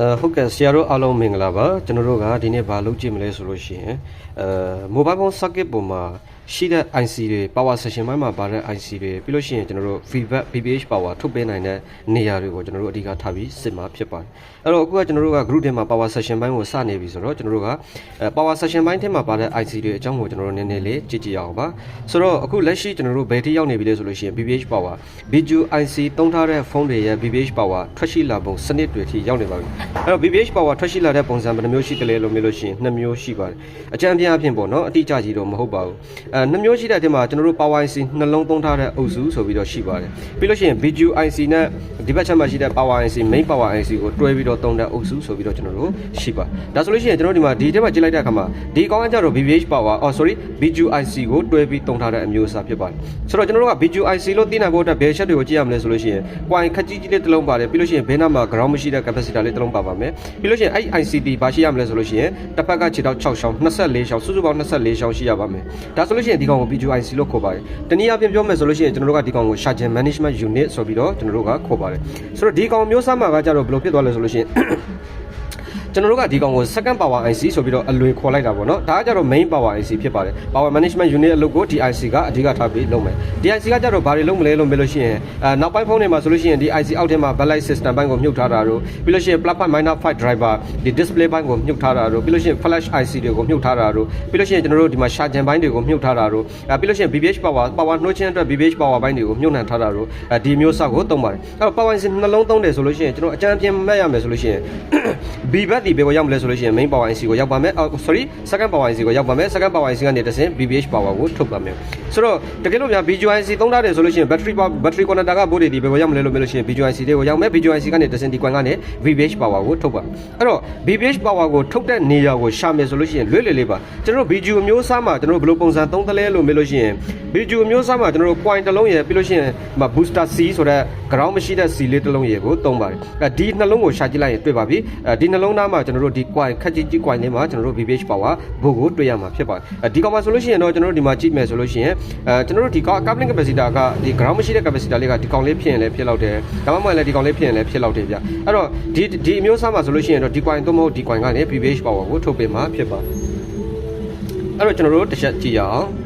အဲဟုတ်ကဲ့ဆရာတို့အားလုံးမင်္ဂလာပါကျွန်တော်တို့ကဒီနေ့ဘာလုပ်ကြည့်မလဲဆိုလို့ရှိရင်အဲ mobile phone circuit ပုံမှာ ရှိတဲ့ IC တွေ power session ဘက်မှာပါတဲ့ IC တွေပြီးလို့ရှိရင်ကျွန်တော်တို့ feedback PPH power ထုတ်ပေးနိုင်တဲ့နေရာတွေကိုကျွန်တော်တို့အဓိကထားပြီးစစ်မှာဖြစ်ပါတယ်အဲ့တော့အခုကကျွန်တော်တို့က group ထဲမှာ power session ဘိုင်းကိုစနေပြီဆိုတော့ကျွန်တော်တို့ကအဲ power session ဘိုင်းထဲမှာပါတဲ့ IC တွေအကြောင်းကိုကျွန်တော်တို့နည်းနည်းလေးကြည့်ကြည့်ရအောင်ပါဆိုတော့အခုလက်ရှိကျွန်တော်တို့ဘယ်ထိရောက်နေပြီလဲဆိုလို့ရှိရင် PPH power BGU IC သုံးထားတဲ့ဖုန်းတွေရဲ့ PPH power ထွက်ရှိလာပုံစနစ်တွေထိရောက်နေပါပြီအဲ့တော့ BPH power ထွက်ရှိလာတဲ့ပုံစံဘယ်နှမျိုးရှိတယ်လဲလို့မေးလို့ရှိရင်နှစ်မျိုးရှိပါတယ်အကြံပြအဖြစ်ပေါ့နော်အတိအကျကြီးတော့မဟုတ်ပါဘူးအဲနှစ်မျိုးရှိတဲ့အထက်မှာကျွန်တော်တို့ power IC နှလုံးသုံးထားတဲ့အုပ်စုဆိုပြီးတော့ရှိပါတယ်ပြီးလို့ရှိရင် BGU IC နဲ့ဒီဘက်ချက်မှာရှိတဲ့ power IC main power IC ကိုတွဲပြီးတော့သုံးတဲ့အုပ်စုဆိုပြီးတော့ကျွန်တော်တို့ရှိပါဒါဆိုလို့ရှိရင်ကျွန်တော်တို့ဒီမှာဒီထဲမှာကြည့်လိုက်တဲ့အခါမှာဒီကောင်းကကြတော့ BPH power oh sorry BGU IC ကိုတွဲပြီးသုံးထားတဲ့အမျိုးအစားဖြစ်ပါတယ်ဆိုတော့ကျွန်တော်တို့က BGU IC လို့သိနိုင်ဖို့အတွက်ဘယ်ချက်တွေကိုကြည့်ရမလဲဆိုလို့ရှိရင် coin ခက်ကြီးကြီးလေးတစ်လုံးပါတယ်ပြီးလို့ရှိရင်ဘေးနားမှာ ground မရှိတဲ့ capacitor လေးတစ်လုံးပါပါမယ်ပြီးလို့ရှိရင်အဲ့ ICT ဘာရှိရမလဲဆိုလို့ရှိရင်တစ်ဖက်ကခြေထောက်6ရှောင်း24ရှောင်းစုစုပေါင်း24ရှောင်းရှိရပါမယ်ဒါဆိုလို့ရှိရင်ဒီကောင်ကို BGU IC လို့ခေါ်ပါတယ်တနည်းအားဖြင့်ပြောမယ်ဆိုလို့ရှိရင်ကျွန်တော်တို့ကဒီကောင်ကို charging management unit ဆိုပြီးတော့ကျွန်တော်တို့ကခေါ်ပါတယ်ဆိုတော့ဒီကောင်မျိုးစားမှာကကြတော့ဘယ်လိုဖြစ်သွားလဲဆိုလို့ရှိရင် ကျွန်တော်တို့ကဒီကောင်ကို second power IC ဆိုပြီးတော့အလွေခေါ်လိုက်တာပေါ့နော်ဒါကကြတော့ main power IC ဖြစ်ပါတယ် power management unit အလုပ်ကို DIC ကအဓိကထားပြီးလုပ်မယ် DIC ကကြတော့ဘာတွေလုပ်မလဲလို့မေးလို့ရှိရင်အဲနောက်ပိုင်းဖုန်းတွေမှာဆိုလို့ရှိရင်ဒီ IC အောက်ထဲမှာ backlight system ဘိုင်းကိုမြုပ်ထားတာတို့ပြီးလို့ရှိရင် plug point minor 5 driver ဒီ display ဘိုင်းကိုမြုပ်ထားတာတို့ပြီးလို့ရှိရင် flash IC တွေကိုမြုပ်ထားတာတို့ပြီးလို့ရှိရင်ကျွန်တော်တို့ဒီမှာ charging ဘိုင်းတွေကိုမြုပ်ထားတာတို့အဲပြီးလို့ရှိရင် BBH power power နှိုးခြင်းအတွက် BBH power ဘိုင်းတွေကိုမြုပ်နှံထားတာတို့အဲဒီမျိုးစောက်ကိုသုံးပါတယ်အဲ့တော့ power IC နှလုံးသုံးတယ်ဆိုလို့ရှိရင်ကျွန်တော်အကြမ်းပြင်းမှတ်ရမယ်ဆိုလို့ရှိရင် B back ဒီဘယ်ကိုရောက်မလဲဆိုလို့ရှိရင် main power IC ကိုရောက်ပါမယ်အော် sorry second power IC ကိုရောက်ပါမယ် second power IC ကနေတစ်ဆင့် BBH power ကိုထုတ်ပါမယ်ဆိုတော့တကယ်လို့များ BGIC သုံးထားတယ်ဆိုလို့ရှိရင် battery power battery connector ကဘိုးတွေဒီဘယ်ကိုရောက်မလဲလို့မေးလို့ရှိရင် BGIC တွေကိုရောက်မယ် BGIC ကနေတစ်ဆင့်ဒီကွန်ကနေ BBH power ကိုထုတ်ပါအဲ့တော့ BBH power ကိုထုတ်တဲ့နေရာကိုရှာမယ်ဆိုလို့ရှိရင်လွဲ့လေလေးပါကျွန်တော်တို့ BGU အမျိုးအစားမှာကျွန်တော်တို့ဘယ်လိုပုံစံသုံးသလဲလို့မေးလို့ရှိရင် BGU အမျိုးအစားမှာကျွန်တော်တို့ coin တစ်လုံးရယ်ပြီးလို့ရှိရင်ဒီမှာ booster C ဆိုတဲ့ ground မရှိတဲ့ C လေးတစ်လုံးရယ်ကိုသုံးပါတယ်အဲဒီနှလုံးကိုရှာကြည့်လိုက်ရင်တွေ့ပါပြီအဲဒီနှလုံးသားမှာကျွန်တော်တို့ဒီ coin ခက်ကြီးကြီး coin လေးမှာကျွန်တော်တို့ BBH power ဘို့ကိုတွေ့ရမှာဖြစ်ပါတယ်အဲဒီကောင်မှာဆိုလို့ရှိရင်တော့ကျွန်တော်တို့ဒီမှာကြည့်မယ်ဆိုလို့ရှိရင်အဲကျွန်တော်တို့ဒီ coupling capacitor ကဒီ ground မရှိတဲ့ capacitor လေးကဒီကောင်လေးဖြစ်ရင်လည်းဖြစ်လောက်တယ်ဒါမှမဟုတ်လည်းဒီကောင်လေးဖြစ်ရင်လည်းဖြစ်လောက်တယ်ဗျအဲ့တော့ဒီဒီအမျိုးအစားမှာဆိုလို့ရှိရင်တော့ဒီ coin သို့မဟုတ်ဒီ coin ကနေ BBH power ကိုထုတ်ပေးမှာဖြစ်ပါတယ်အဲ့တော့ကျွန်တော်တို့တစ်ချက်ကြည့်ရအောင်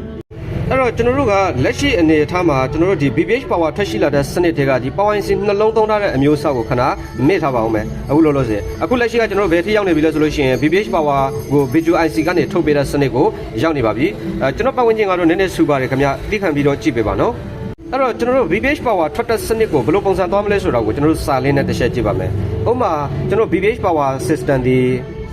အဲ့တော့ကျွန်တော်တို့ကလက်ရှိအနေအထားမှာကျွန်တော်တို့ဒီ BBH power ထွက်ရှိလာတဲ့စနစ်တွေကဒီ power IC နှလုံးသုံးထားတဲ့အမျိုးအစားကိုခဏမေ့ထားပါအောင်မယ်အခုလောလောဆယ်အခုလက်ရှိကကျွန်တော်တို့ဘယ်ထိရောက်နေပြီလဲဆိုလို့ရှိရင် BBH power ကို Visual IC ကနေထုတ်ပေးတဲ့စနစ်ကိုရောက်နေပါပြီအဲကျွန်တော်ပတ်ဝန်းကျင်ကတော့နည်းနည်းဆူပါတယ်ခင်ဗျသိခံပြီးတော့ကြည့်ပေးပါနော်အဲ့တော့ကျွန်တော်တို့ BBH power ထွက်တဲ့စနစ်ကိုဘယ်လိုပုံစံသွားမလဲဆိုတာကိုကျွန်တော်တို့စာလင်းနဲ့တစ်ချက်ကြည့်ပါမယ်ဥပမာကျွန်တော် BBH power system ဒီ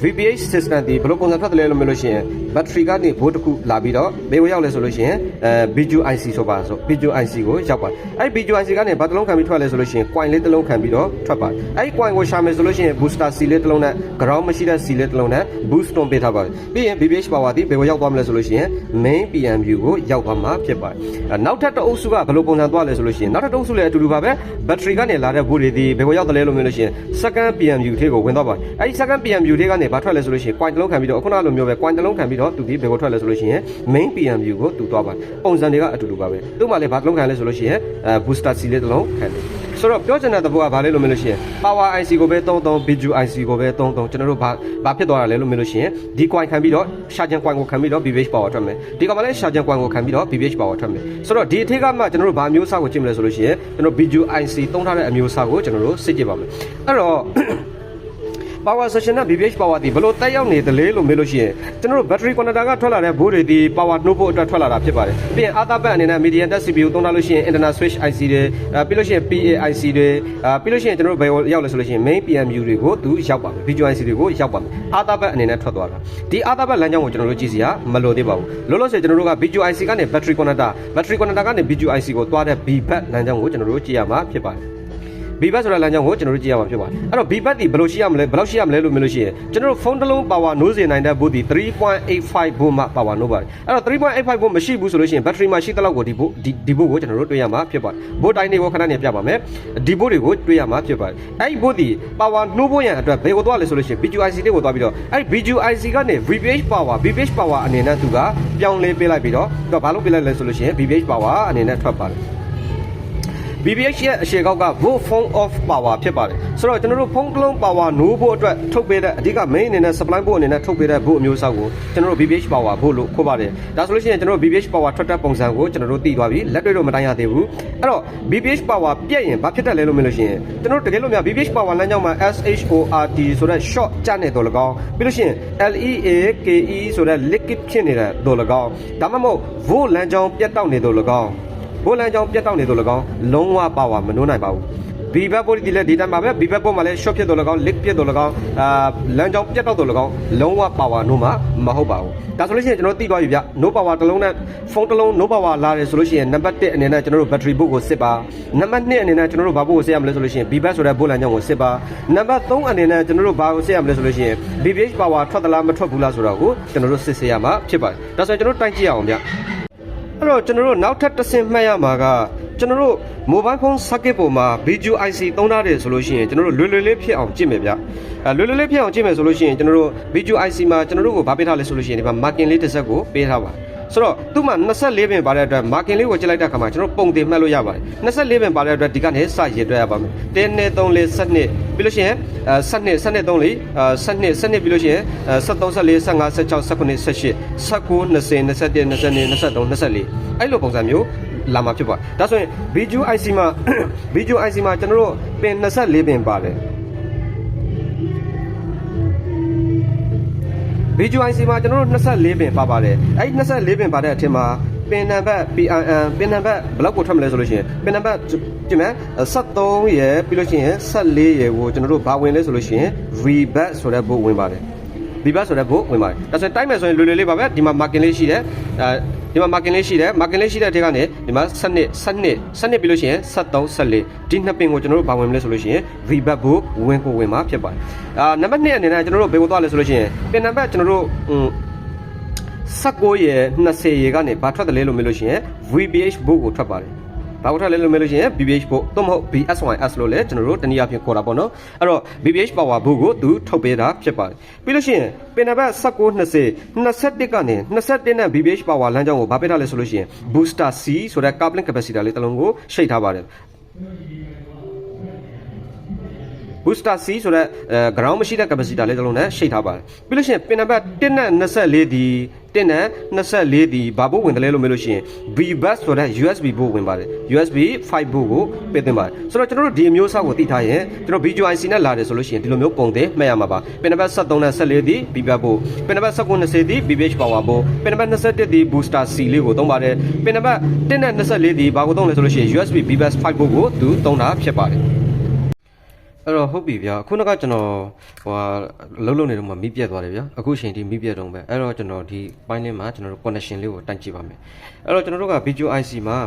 VPH system ဒီဘယ်လိုပုံစံထွက်တယ်လဲလို့မေးလို့ရှိရင် battery ကနေဘိုးတစ်ခုလာပြီးတော့ဘယ်ကိုရောက်လဲဆိုလို့ရှိရင်အဲ BGU IC ဆိုပါဆို BGU IC ကိုရောက်ပါအဲ့ BGU IC ကနေဘာတစ်လုံးခံပြီးထွက်လဲဆိုလို့ရှိရင် coin လေးတစ်လုံးခံပြီးတော့ထွက်ပါအဲ့ coin ကိုရှာမယ်ဆိုလို့ရှိရင် booster C လေးတစ်လုံးနဲ့ ground မရှိတဲ့ C လေးတစ်လုံးနဲ့ boost တွန်းပေးထားပါတယ်ပြီးရင် VPH power ဒီဘယ်ကိုရောက်သွားမလဲဆိုလို့ရှိရင် main PMU ကိုရောက်သွားမှာဖြစ်ပါတယ်အဲ့နောက်ထပ်တစ်အုပ်စုကဘယ်လိုပုံစံသွားလဲဆိုလို့ရှိရင်နောက်ထပ်တစ်အုပ်စုလည်းအတူတူပါပဲ battery ကနေလာတဲ့ဘိုးတွေဒီဘယ်ကိုရောက်တယ်လဲလို့မေးလို့ရှိရင် second PMU ထဲကိုဝင်သွားပါတယ်အဲ့ဒီ second PMU ထဲကနေဘာထွက်လဲဆိုလို့ရှိရင် coin တစ်လုံးခံပြီးတော့ခုနလိုမျိုးပဲ coin တစ်လုံးခံပြီးတော့သူဒီဘယ်ကိုထွက်လဲဆိုလို့ရှိရင် main PMU ကိုသူသွားပါတယ်ပုံစံတွေကအတူတူပါပဲသူ့မှာလည်းဘာတစ်လုံးခံလဲဆိုလို့ရှိရင်အဲ booster C လေးတစ်လုံးခံတယ်ဆိုတော့ပြောချင်တဲ့သဘောကဘာလဲလို့မေးလို့ရှိရင် power IC ကိုပဲသုံးသုံး BGU IC ကိုပဲသုံးသုံးကျွန်တော်တို့ဘာဘာဖြစ်သွားတာလဲလို့မေးလို့ရှိရင်ဒီ coin ခံပြီးတော့ charging coin ကိုခံပြီးတော့ BBH power ထွက်မယ်ဒီကောင်မလည်း charging coin ကိုခံပြီးတော့ BBH power ထွက်မယ်ဆိုတော့ဒီအထက်ကမှကျွန်တော်တို့ဘာမျိုးအစားကိုကြည့်မလဲဆိုလို့ရှိရင်ကျွန်တော် BGU IC သုံးထားတဲ့အမျိုးအစားကိုကျွန်တော်တို့စစ်ကြည့်ပါမယ်အဲ့တော့ power session နဲ့ BBH power ဒီဘယ်လိုတက်ရောက်နေသလဲလို့မေးလို့ရှိရင်ကျွန်တော်တို့ battery connector ကထွက်လာတဲ့ဘိုးတွေဒီ power နှုတ်ဖို့အတွက်ထွက်လာတာဖြစ်ပါတယ်ပြီးရင် other band အနေနဲ့ medium test CPU သုံးထားလို့ရှိရင် internal switch IC တွေအဲပြီးလို့ရှိရင် PAIC တွေအဲပြီးလို့ရှိရင်ကျွန်တော်တို့ဘယ်ရောက်လဲဆိုလို့ရှိရင် main PMU တွေကိုသူရောက်ပါမယ် VGA IC တွေကိုရောက်ပါမယ် other band အနေနဲ့ထွက်သွားတာဒီ other band လမ်းကြောင်းကိုကျွန်တော်တို့ကြည့်စီရမလိုသေးပါဘူးလောလောဆယ်ကျွန်တော်တို့က VGA IC ကနေ battery connector battery connector ကနေ VGA IC ကိုသွားတဲ့ B back လမ်းကြောင်းကိုကျွန်တော်တို့ကြည့်ရမှာဖြစ်ပါတယ် B bus ဆိုတဲ့လမ်းကြောင်းကိုကျွန်တော်တို့ကြည့်ရမှာဖြစ်ပါတယ်အဲ့တော့ B bus ဒီဘယ်လိုရှိရမလဲဘယ်လောက်ရှိရမလဲလို့မလို့ရှိရင်ကျွန်တော်တို့ဖုန်းတစ်လုံး power နိုးစေနိုင်တဲ့ဘို့ဒီ3.85 volt မှ power နိုးပါတယ်အဲ့တော့3.85 volt မရှိဘူးဆိုလို့ရှိရင် battery မှာရှိတဲ့လောက်ကိုဒီဘို့ဒီဒီဘို့ကိုကျွန်တော်တို့တွေ့ရမှာဖြစ်ပါတယ်ဘို့တိုင်းတွေကိုခဏနေပြပါမယ်ဒီဘို့တွေကိုတွေ့ရမှာဖြစ်ပါတယ်အဲ့ဒီဘို့ဒီ power နိုးဖို့ရန်အတွက်ဘယ်ကိုသွားလဲဆိုလို့ရှိရင် BGIC တွေကိုသွားပြီးတော့အဲ့ဒီ BGIC ကနေ VPH power VPH power အနေနဲ့သူကပြောင်းလဲပေးလိုက်ပြီးတော့သူကဘာလို့ပေးလိုက်လဲဆိုလို့ရှိရင် VPH power အနေနဲ့ထွက်ပါတယ် BBH ရဲ့အရှေကောက်က vote phone off power ဖြစ်ပါတယ်ဆိုတော့ကျွန်တော်တို့ဖုန်းတစ်လုံး power နိုးဖို့အတွက်ထုတ်ပေးတဲ့အဓိက main အနေနဲ့ supply ဖို့အနေနဲ့ထုတ်ပေးတဲ့ vote အမျိုးအစားကိုကျွန်တော်တို့ BBH power ဖို့လို့ခေါ်ပါတယ်ဒါဆိုလို့ရှိရင်ကျွန်တော်တို့ BBH power ထွက်တဲ့ပုံစံကိုကျွန်တော်တို့သိသွားပြီလက်တွေ့တော့မတိုင်းရသေးဘူးအဲ့တော့ BBH power ပြည့်ရင်ဘာဖြစ်တတ်လဲလို့မလို့ရှိရင်ကျွန်တော်တို့တကယ်လို့များ BBH power လမ်းကြောင်းမှာ SHORT ဆိုတဲ့ short ကြနေတော့လကောင်းပြီးလို့ရှိရင် LEAKE ဆိုတဲ့ liquid ဖြစ်နေတဲ့တော့လကောင်းဒါမှမဟုတ် vote လမ်းကြောင်းပြတ်တောက်နေတော့လကောင်း ဘိုးလန်ကြောင်ပြတ်တောက်နေတော့လကောင်းလုံးဝပါဝါမနှိုးနိုင်ပါဘူးဘီဘက်ပိုဒီလည်းဒီတိုင်းပါပဲဘီဘက်ပိုမှာလည်း short ဖြစ်တော့လကောင်း leg ဖြစ်တော့လကောင်းအာလန်ကြောင်ပြတ်တောက်တော့လကောင်းလုံးဝပါဝါနှိုးမှာမဟုတ်ပါဘူးဒါဆိုလို့ရှိရင်ကျွန်တော်သိသွားပြီဗျ no power တစ်လုံးနဲ့ဖုန်းတစ်လုံး no power လာတယ်ဆိုလို့ရှိရင်နံပါတ်1အနေနဲ့ကျွန်တော်တို့ battery book ကိုစစ်ပါနံပါတ်2အနေနဲ့ကျွန်တော်တို့ဘာဘုတ်ကိုစစ်ရမလဲဆိုလို့ရှိရင်ဘီဘက်ဆိုတဲ့ဘိုးလန်ကြောင်ကိုစစ်ပါနံပါတ်3အနေနဲ့ကျွန်တော်တို့ဘာကိုစစ်ရမလဲဆိုလို့ရှိရင် BBH power ထွက်သလားမထွက်ဘူးလားဆိုတော့ကိုကျွန်တော်တို့စစ်ဆေးရမှာဖြစ်ပါတယ်ဒါဆိုရင်ကျွန်တော်တို့တိုက်ကြည့်ရအောင်ဗျ အဲ့တော့ကျွန်တော်တို့နောက်ထပ်တစ်ဆင့်မှတ်ရမှာကကျွန်တော်တို့ mobile phone socket ပေါ်မှာ video IC သုံးထားတယ်ဆိုလို့ရှိရင်ကျွန်တော်တို့လွယ်လွယ်လေးဖြစ်အောင်ကြည့်မယ်ဗျအဲလွယ်လွယ်လေးဖြစ်အောင်ကြည့်မယ်ဆိုလို့ရှိရင်ကျွန်တော်တို့ video IC မှာကျွန်တော်တို့ကိုဗာပေးထားလဲဆိုလို့ရှိရင်ဒီမှာ marking လေးတစ်စက်ကိုပေးထားပါတယ် ဆိုတော့သူ့မှာ24ပင်ပါတဲ့အတွက် marking လေးကိုကြည့်လိုက်တဲ့အခါမှာကျွန်တော်ပုံတင်မှတ်လို့ရပါတယ်24ပင်ပါတဲ့အတွက်ဒီကနေစရေတွက်ရပါမယ်1 2 3 4 12ပြီးလို့ရှိရင်အဲ12 12 3လေးအဲ12 12ပြီးလို့ရှိရင်အဲ73 14 15 16 18 18 19 20 21 22 23 24အဲ့လိုပုံစံမျိုးလာမှာဖြစ်ပါတယ်ဒါဆိုရင် video IC မှာ video IC မှာကျွန်တော်တို့ပင်24ပင်ပါတယ် VGIC မှာကျွန်တော်တို့24ပင်ပါပါတယ်အဲ့ဒီ24ပင်ပါတဲ့အထက်မှာပင်နံပါတ် PIN ပင်နံပါတ်ဘယ်လောက်ကိုထွက်မလဲဆိုလို့ရှိရင်ပင်နံပါတ်ကြည့်မယ်73ရယ်ပြီးလို့ရှိရင်14ရယ်ကိုကျွန်တော်တို့ဘာဝင်လဲဆိုလို့ရှိရင် VBAT ဆိုတဲ့ဘုတ်ဝင်ပါတယ် VBAT ဆိုတဲ့ဘုတ်ဝင်ပါတယ်ဒါဆိုရင်တိုက်မယ်ဆိုရင်လွယ်လွယ်လေးပါပဲဒီမှာ marking လေးရှိတယ်အဲ ဒီမှာ marking လေးရှိတယ် marking လေးရှိတဲ့အထက်ကနေဒီမှာ7 7 7ပြီးလို့ရှိရင်73 14ဒီနှစ်ပင်ကိုကျွန်တော်တို့ဘာဝင်မလဲဆိုလို့ရှိရင် VBAT ဘုတ်ဝင်ကိုဝင်မှာဖြစ်ပါတယ်အာနံပါတ်2အနေနဲ့ကျွန်တော်တို့ဘယ်ကိုသွားလဲဆိုလို့ရှိရင်ပင်နံပါတ်ကျွန်တော်တို့19ရယ်20ရယ်ကနေဘာထွက်တယ်လဲလို့မေးလို့ရှိရင် VBH ဘုတ်ကိုထွက်ပါတယ် ဘာကိုထွက်လဲလို့မေးလို့ရှိရင် BBH ဘုတ်သို့မဟုတ် BSYS လို့လည်းကျွန်တော်တို့တနည်းအားဖြင့်ခေါ်တာပေါ့နော်အဲ့တော့ BBH power ဘုတ်ကိုသူထုတ်ပေးတာဖြစ်ပါတယ်ပြီးလို့ရှိရင်ပင်နံပါတ်19 20 21ကနေ21နဲ့ BBH power လမ်းကြောင်းကိုဘာပေးထားလဲဆိုလို့ရှိရင် booster C ဆိုတဲ့ coupling capacitor လေးတစ်လုံးကိုရှိတ်ထားပါတယ် booster C ဆိုတဲ့အဲ ground မရှိတဲ့ capacitor လေးတစ်လုံးနဲ့ရှိတ်ထားပါတယ်ပြီးလို့ရှိရင်ပင်နံပါတ်1နဲ့24ဒီ 1နဲ့24ဒီဘာဘို့ဝင်တယ်လဲလို့မေးလို့ရှိရင် B bus ဆိုတဲ့ USB ဘို့ဝင်ပါတယ် USB 5ဘို့ကိုပေးသင်ပါတယ်ဆိုတော့ကျွန်တော်တို့ဒီအမျိုးအစားကိုသိထားရင်ကျွန်တော် BGIC နဲ့လာတယ်ဆိုလို့ရှိရင်ဒီလိုမျိုးပုံသေးမှတ်ရမှာပါပင်နံပါတ်73နဲ့14ဒီ B bus ဘို့ပင်နံပါတ်19 20ဒီ BBH power ဘို့ပင်နံပါတ်21ဒီ booster C လေးကိုသုံးပါတယ်ပင်နံပါတ်1နဲ့24ဒီဘာကိုသုံးလဲဆိုလို့ရှိရင် USB B bus 5ဘို့ကိုသူသုံးတာဖြစ်ပါတယ် အဲ့တော့ဟုတ်ပြီဗျာခုနကကျွန်တော်ဟိုဟာလုံးလုံးနေတော့မှမိပြက်သွားတယ်ဗျာအခုချိန်ထိမိပြက်တော့ပဲအဲ့တော့ကျွန်တော်ဒီပိုင်းလေးမှာကျွန်တော်တို့ connection လေးကိုတိုင်ကြည့်ပါမယ်အဲ့တော့ကျွန်တော်တို့က video IC မှာ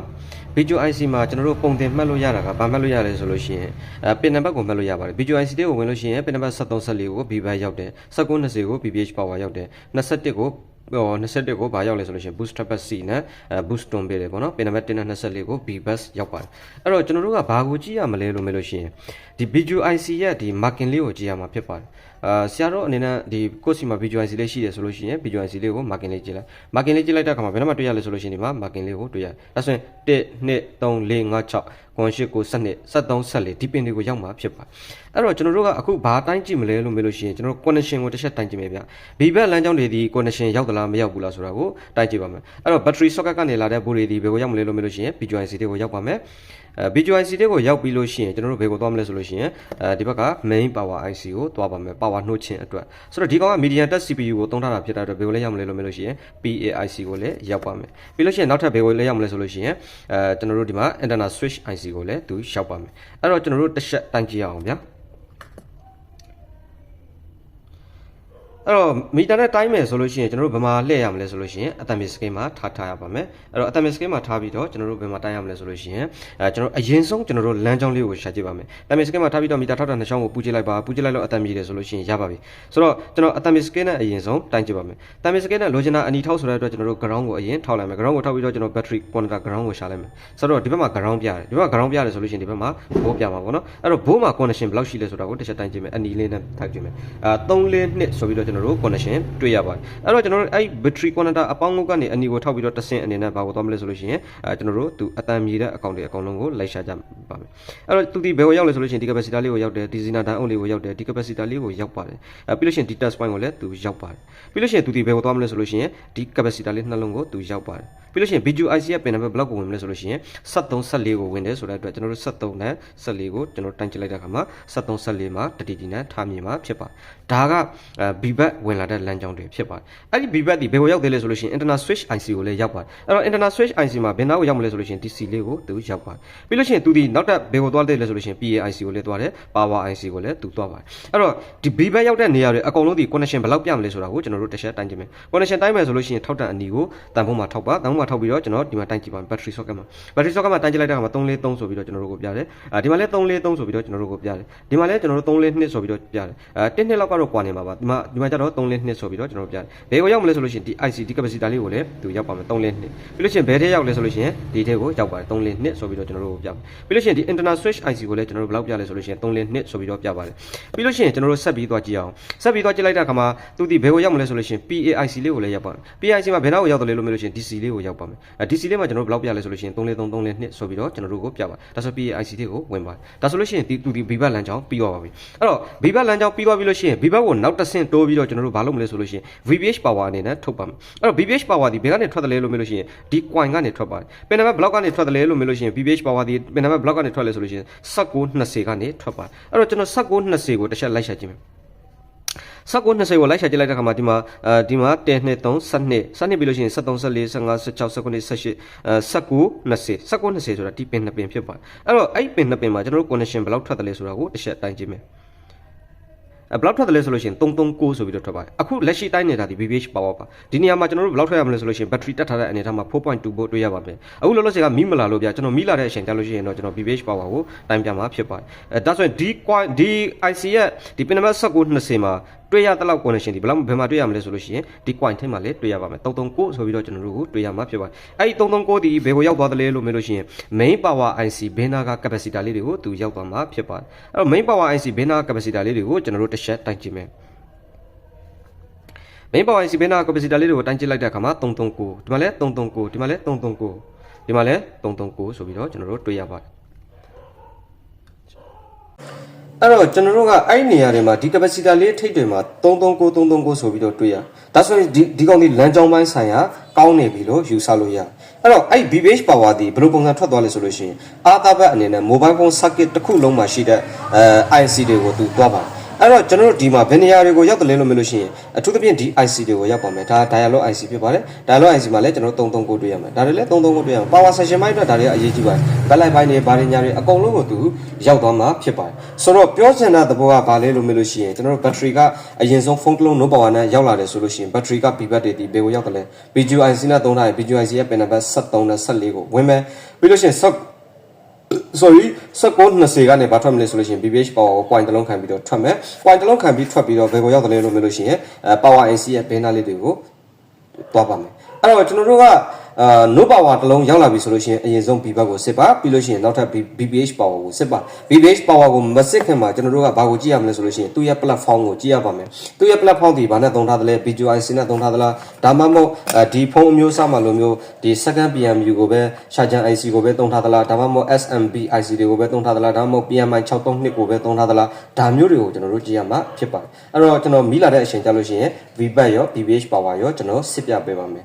video IC မှာကျွန်တော်တို့ပုံတင်မှတ်လို့ရတာကဘာမှတ်လို့ရလဲဆိုလို့ရှိရင်အဲပင်နံပါတ်ကိုမှတ်လို့ရပါတယ် video IC တွေကိုဝင်လို့ရှိရင်ပင်နံပါတ်73 14ကို B bus ရောက်တယ်19 20ကို BBH power ရောက်တယ်21ကို ဟို21ကိုဘာရောက်လဲဆိုလို့ရှိရင် boost trap C နဲ့အဲ boost တွန်ပေးတယ်ပေါ့နော်ပင်နံပါတ်1နဲ့24ကို B bus ရောက်ပါတယ်အဲ့တော့ကျွန်တော်တို့ကဘာကိုကြည့်ရမလဲလို့မေးလို့ရှိရင်ဒီ video IC ရဲ့ဒီ marking လေးကိုကြည့်ရမှာဖြစ်ပါတယ် အာဆရာတို့အနေနဲ့ဒီ course မှာ video IC လေးရှိတယ်ဆိုလို့ရှိရင် video IC လေးကို marking လေးကြည့်လိုက် marking လေးကြည့်လိုက်တဲ့အခါမှာဘယ်တော့မှတွေ့ရလဲဆိုလို့ရှိရင်ဒီမှာ marking လေးကိုတွေ့ရတယ်ဒါဆိုရင်1 2 3 4 5 6 9 9 12 73 14ဒီပင်တွေကိုရောက်မှာဖြစ်ပါတယ်အဲ့တော့ကျွန်တော်တို့ကအခုဘာတိုင်းကြည့်မလဲလို့မေးလို့ရှိရင်ကျွန်တော်တို့ connection ကိုတစ်ချက်တိုင်းကြည့်မယ်ဗျ။ B bed လမ်းကြောင်းတွေဒီ connection ရောက်သလားမရောက်ဘူးလားဆိုတာကိုတိုင်းကြည့်ပါမယ်။အဲ့တော့ battery socket ကနေလာတဲ့ဘိုးတွေဒီဘယ်ကိုရောက်မလဲလို့မေးလို့ရှိရင် BGIC တွေကိုရောက်ပါမယ်။ အဲ BGIC တွေကိုရောက်ပြီးလို့ရှိရင်ကျွန်တော်တို့ဘယ်ကိုသွားမလဲဆိုလို့ရှိရင်အဲဒီဘက်က main power IC ကိုသွားပါမယ် power နှိုးခြင်းအတွက်ဆိုတော့ဒီကောင်က medium touch CPU ကိုသုံးထားတာဖြစ်တဲ့အတွက်ဘယ်ကိုလဲရောက်မလဲလို့မေးလို့ရှိရင် PAIC ကိုလည်းရောက်ပါမယ်ပြီးလို့ရှိရင်နောက်ထပ်ဘယ်ကိုလဲရောက်မလဲဆိုလို့ရှိရင်အဲကျွန်တော်တို့ဒီမှာ internal switch IC ကိုလည်းသူရောက်ပါမယ်အဲ့တော့ကျွန်တော်တို့တစ်ချက်တိုင်းကြည့်ရအောင်ဗျာ အဲ့တော့မီတာနဲ့တိုင်းမယ်ဆိုလို့ရှိရင်ကျွန်တော်တို့ဘယ်မှာလှည့်ရမလဲဆိုလို့ရှိရင်အတမီစကိမှာထားထားရပါမယ်အဲ့တော့အတမီစကိမှာထားပြီးတော့ကျွန်တော်တို့ဘယ်မှာတိုင်းရမလဲဆိုလို့ရှိရင်အဲကျွန်တော်အရင်ဆုံးကျွန်တော်တို့လမ်းကြောင်းလေးကိုရှာကြည့်ပါမယ်အတမီစကိမှာထားပြီးတော့မီတာထောက်တာနှစ်ချောင်းကိုပူကြည့်လိုက်ပါပူကြည့်လိုက်လို့အတမီတယ်ဆိုလို့ရှိရင်ရပါပြီဆိုတော့ကျွန်တော်အတမီစကိနဲ့အရင်ဆုံးတိုင်းကြည့်ပါမယ်အတမီစကိနဲ့လိုချင်တာအနီထောက်ဆိုတဲ့အတွက်ကျွန်တော်တို့ ground ကိုအရင်ထောက်လိုက်မယ် ground ကိုထောက်ပြီးတော့ကျွန်တော် battery connector ground ကိုရှာလိုက်မယ်ဆိုတော့ဒီဘက်မှာ ground ပြရတယ်ဒီဘက် ground ပြရတယ်ဆိုလို့ရှိရင်ဒီဘက်မှာဘိုးပြမှာပေါ့နော်အဲ့တော့ဘိုးမှာ connection ဘယ်လောက်ရှိလဲဆိုတာကိုတစ်ချက်တိုင်းကြည့်မယ်အနီလေးနဲ့ထိုက်ကြည့်မယ်အာ3 4 2ဆိုပြီးတော့ကျွန်တော်ကျွန်တော်တို့ connection တွေ့ရပါတယ်အဲ့တော့ကျွန်တော်တို့အဲ့ battery connector အပေါင်းငုတ်ကနေအနီကိုထောက်ပြီးတော့တဆင့်အနေနဲ့ဘာကိုသွားမလဲဆိုလို့ရှိရင်အဲကျွန်တော်တို့သူအတန်မြေတဲ့အကောင့်တွေအကုန်လုံးကိုလိုက်ရှာကြပါမယ်အဲ့တော့သူဒီဘယ်ကိုရောက်လဲဆိုလို့ရှိရင်ဒီ capacitor လေးကိုရောက်တယ်ဒီ zina တန်အုပ်လေးကိုရောက်တယ်ဒီ capacitor လေးကိုရောက်ပါတယ်အဲပြီးလို့ရှိရင်ဒီ touch point ကိုလည်းသူရောက်ပါတယ်ပြီးလို့ရှိရင်သူဒီဘယ်ကိုသွားမလဲဆိုလို့ရှိရင်ဒီ capacitor လေးနှလုံးကိုသူရောက်ပါတယ်ပြီးလို့ရှိရင် BGIC ရဲ့ pin number block ကိုဝင်မလဲဆိုလို့ရှိရင်73 74ကိုဝင်တယ်ဆိုတဲ့အတွက်ကျွန်တော်တို့73နဲ့74ကိုကျွန်တော်တိုင်ကြည့်လိုက်တဲ့အခါမှာ73 74မှာတတိတီနဲ့ထားမြေမှာဖြစ်ပါတယ်ဒါကအဲ B-back ဝင်လာတဲ့လမ်းကြောင်းတွေဖြစ်ပါတယ်အဲ့ဒီ B-back ဒီဘယ်ကိုရောက်သေးလဲဆိုလို့ရှိရင် internal switch IC ကိုလည်းရောက်ပါတယ်အဲ့တော့ internal switch IC မှာဘယ်နာကိုရောက်မလဲဆိုလို့ရှိရင် DC လေးကိုသူရောက်ပါတယ်ပြီးလို့ရှိရင်သူဒီနောက်ထပ်ဘယ်ကိုသွားသေးလဲဆိုလို့ရှိရင် PAIC ကိုလည်းသွားတယ် power IC ကိုလည်းသူသွားပါတယ်အဲ့တော့ဒီ B-back ရောက်တဲ့နေရာတွေအကုန်လုံးဒီ connection ဘယ်လောက်ပြမလဲဆိုတာကိုကျွန်တော်တို့တစ်ချက်တိုင်းကြည့်မယ် connection တိုင်းမယ်ဆိုလို့ရှိရင်ထောက်တဲ့အနီကိုတန်ဖုံးမှာထောက်ပါတန်ဖုံးမှာထောက်ပြီးတော့ကျွန်တော်ဒီမှာတိုင်းကြည့်ပါမယ် battery socket မှာ battery socket မှာတိုင်းကြည့်လိုက်တဲ့အခါမှာ343ဆိုပြီးတော့ကျွန်တော်တို့ကိုပြတယ်အာဒီမှာလည်း343ဆိုပြီးတော့ကျွန်တော်တို့ကိုပြတယ်ဒီမှာလည်းကျွန်တော်တို့342ဆိုပြီးတော့ပြတယ်အဲ1နှစ်လောက်ကတော့ကွာနေမှာပါဒီမှာဒီမှာကျတော့342ဆိုပြီးတော့ကျွန်တော်တို့ပြတယ်ဘယ်ကိုရောက်မလဲဆိုလို့ရှိရင်ဒီ IC ဒီ capacitor လေးကိုလည်းသူရောက်ပါမယ်342ပြီးလို့ရှိရင်ဘယ်ထဲရောက်လဲဆိုလို့ရှိရင်ဒီထဲကိုရောက်ပါတယ်342ဆိုပြီးတော့ကျွန်တော်တို့ကိုပြပြီးလို့ရှိရင်ဒီ internal switch IC ကိုလည်းကျွန်တော်တို့ဘယ်လောက်ပြလဲဆိုလို့ရှိရင်342ဆိုပြီးတော့ပြပါတယ်ပြီးလို့ရှိရင်ကျွန်တော်တို့ဆက်ပြီးသွားကြည့်အောင်ဆက်ပြီးသွားကြည့်လိုက်တဲ့အခါမှာသူဒီဘယ်ကိုရောက်မလဲဆိုလို့ရှိရင် PAIC လေးကိုလည်းရောက်ပါတယ် PAIC မှာဘယ်နောက်ကိုရောက်တယ်လဲလို့မေးလို့ရှိရင် DC လေးကိုရောက်ပါမယ်အဲ DC လေးမှာကျွန်တော်တို့ဘယ်လောက်ပြလဲဆိုလို့ရှိရင်343 342ဆိုပြီးတော့ကျွန်တော်တို့ကိုပြပါဒါဆို PAIC လေးကိုဝင်ပါတယ်ဒါဆိုလို့ရှိရင်ဒီသူဒီ VBAT လမ်းကြောင်းပြီးသွားပါပြီအဲ့တော့ VBAT လမ်းကြောင်းပြီးသွားပြီလို့ရှိရင် VBAT ကိုနောက်တစ်ဆင့်တိုးပြီးတော့ကျွန်တော်တို့ဘာလုပ်မလဲဆိုလို့ရှိရင် VBH power အနေနဲ့ထုတ်ပါမယ်အဲ့တော့ VBH power ဒီဘယ်ကနေထွက်တယ်လဲလို့မေးလို့ရှိရင်ဒီ coin ကနေထွက်ပါတယ်ပင်နံပါတ် block ကနေထွက်တယ်လဲလို့မေးလို့ရှိရင် VBH power ဒီပင်နံပါတ် block ကနေထွက်လဲဆိုလို့ရှိရင်1920ကနေထွက်ပါတယ်အဲ့တော့ကျွန်တော်1920ကိုတစ်ချက်လိုက်ရှာကြည့်မယ်19 20ကိုလိုက်ရှာကြည့်လိုက်တဲ့ခါမှာဒီမှာအဲဒီမှာ10 2 3 12 12ပြီးလို့ရှိရင်73 74 55 16 19 18အဲ19 20 19 20ဆိုတာဒီပင်နှစ်ပင်ဖြစ်ပါတယ်အဲ့တော့အဲ့ပင်နှစ်ပင်မှာကျွန်တော်တို့ connection ဘယ်လောက်ထွက်တယ်လဲဆိုတာကိုတစ်ချက်တိုင်းကြည့်မယ်အဲ ဘလောက်ထွက်တယ်လဲဆိုလို့ရှိရင်339ဆိုပြီးတော့ထွက်ပါတယ်အခုလက်ရှိတိုင်းနေတာဒီ BBH power ပါဒီနေရာမှာကျွန်တော်တို့ဘလောက်ထွက်ရမလဲဆိုလို့ရှိရင် battery တက်ထားတဲ့အနေအထားမှာ4.2 volt တွေ့ရပါမယ်အခုလောလောဆယ်ကမိမလာလို့ဗျာကျွန်တော်မိလာတဲ့အချိန်ကြာလို့ရှိရင်တော့ကျွန်တော် BBH power ကိုတိုင်းပြမှာဖြစ်ပါတယ်အဲဒါဆိုရင်ဒီ coin ဒီ IC ရဲ့ဒီ pin number 1920မှာ တွေ့ရတဲ့လောက် connection ဒီဘယ်လောက်ဘယ်မှာတွေ့ရမလဲဆိုလို့ရှိရင်ဒီ coin ထဲမှာလည်းတွေ့ရပါမယ်339ဆိုပြီးတော့ကျွန်တော်တို့ကိုတွေ့ရမှာဖြစ်ပါတယ်အဲ့ဒီ339ဒီဘယ်ကိုရောက်သွားတယ်လဲလို့မေးလို့ရှိရင် main power IC ဘေးနာက capacitor လေးတွေကိုသူရောက်သွားမှာဖြစ်ပါတယ်အဲ့တော့ main power IC ဘေးနာ capacitor လေးတွေကိုကျွန်တော်တို့တစ်ချက်တိုင်းကြည့်မယ် main power IC ဘေးနာ capacitor လေးတွေကိုတိုင်းကြည့်လိုက်တဲ့အခါမှာ339ဒီမှာလည်း339ဒီမှာလည်း339ဒီမှာလည်း339ဆိုပြီးတော့ကျွန်တော်တို့တွေ့ရပါတယ် အဲ့တော့ကျွန်တော်တို့ကအဲ့ဒီနေရာတွေမှာဒီ capacitor လေးထိပ်တွေမှာ339 339ဆိုပြီးတော့တွေ့ရဒါဆိုရင်ဒီဒီကောင်ဒီလမ်းကြောင်းပိုင်းဆိုင်ရာကောင်းနေပြီလို့ယူဆလို့ရအဲ့တော့အဲ့ BBH power ဒီဘယ်လိုပုံစံထွက်သွားလဲဆိုလို့ရှိရင်အာသာဘတ်အနေနဲ့ mobile phone circuit တစ်ခုလုံးမှာရှိတဲ့အဲ IC တွေကိုသူသွားပါတယ် အဲ့တော့ကျွန်တော်တို့ဒီမှာဘယ်နေရာတွေကိုရောက်တယ်လဲလို့မလို့ရှိရင်အထူးသဖြင့်ဒီ IC တွေကိုရောက်ပါမယ်ဒါ dialog IC ဖြစ်ပါတယ် dialog IC မှာလည်းကျွန်တော်တို့339တွေ့ရမယ်ဒါတွေလည်း339တွေ့ရမယ် power session ပိုင်းအတွက်ဒါတွေကအရေးကြီးပါတယ်ဘက်လိုက်ပိုင်းတွေဘာတွေညာတွေအကုန်လုံးကိုသူရောက်သွားမှာဖြစ်ပါတယ်ဆိုတော့ပြောချင်တဲ့သဘောကဘာလဲလို့မလို့ရှိရင်ကျွန်တော်တို့ battery ကအရင်ဆုံးဖုန်းတစ်လုံး no power နဲ့ရောက်လာတယ်ဆိုလို့ရှိရင် battery က B back တွေဒီဘယ်ကိုရောက်တယ်လဲ BGIC နဲ့သုံးထားရင် BGIC ရဲ့ pin number 73နဲ့74ကိုဝင်မယ်ပြီးလို့ရှိရင် sub sorry 19 20ကနေဘာထွက်မလဲဆိုလို့ရှိရင် BBH power ကို point တစ်လုံးခံပြီးတော့ထွက်မယ် point တစ်လုံးခံပြီးထွက်ပြီးတော့ဘယ်ကိုရောက်တယ်လဲလို့မေးလို့ရှိရင်အဲ power IC ရဲ့ banner လေးတွေကိုသွားပါမယ်အဲ့တော့ကျွန်တော်တို့က အာ no power တစ်လုံးရောက်လာပြီဆိုလို့ရှိရင်အရင်ဆုံး B back ကိုစစ်ပါပြီးလို့ရှိရင်နောက်ထပ် BBH power ကိုစစ်ပါ BBH power ကိုမစစ်ခင်မှာကျွန်တော်တို့ကဘာကိုကြည့်ရမလဲဆိုလို့ရှိရင်သူ့ရဲ့ platform ကိုကြည့်ရပါမယ်သူ့ရဲ့ platform ဒီဘာနဲ့သုံးထားသလဲ BGIC နဲ့သုံးထားသလားဒါမှမဟုတ်ဒီဖုန်းအမျိုးအစားမှလိုမျိုးဒီ second PMU ကိုပဲ charger IC ကိုပဲသုံးထားသလားဒါမှမဟုတ် SMB IC တွေကိုပဲသုံးထားသလားဒါမှမဟုတ် PMI 632ကိုပဲသုံးထားသလားဒါမျိုးတွေကိုကျွန်တော်တို့ကြည့်ရမှာဖြစ်ပါတယ်အဲ့တော့ကျွန်တော်မိလာတဲ့အချိန်ကြာလို့ရှိရင် VBAT ရော BBH power ရောကျွန်တော်စစ်ပြပေးပါမယ်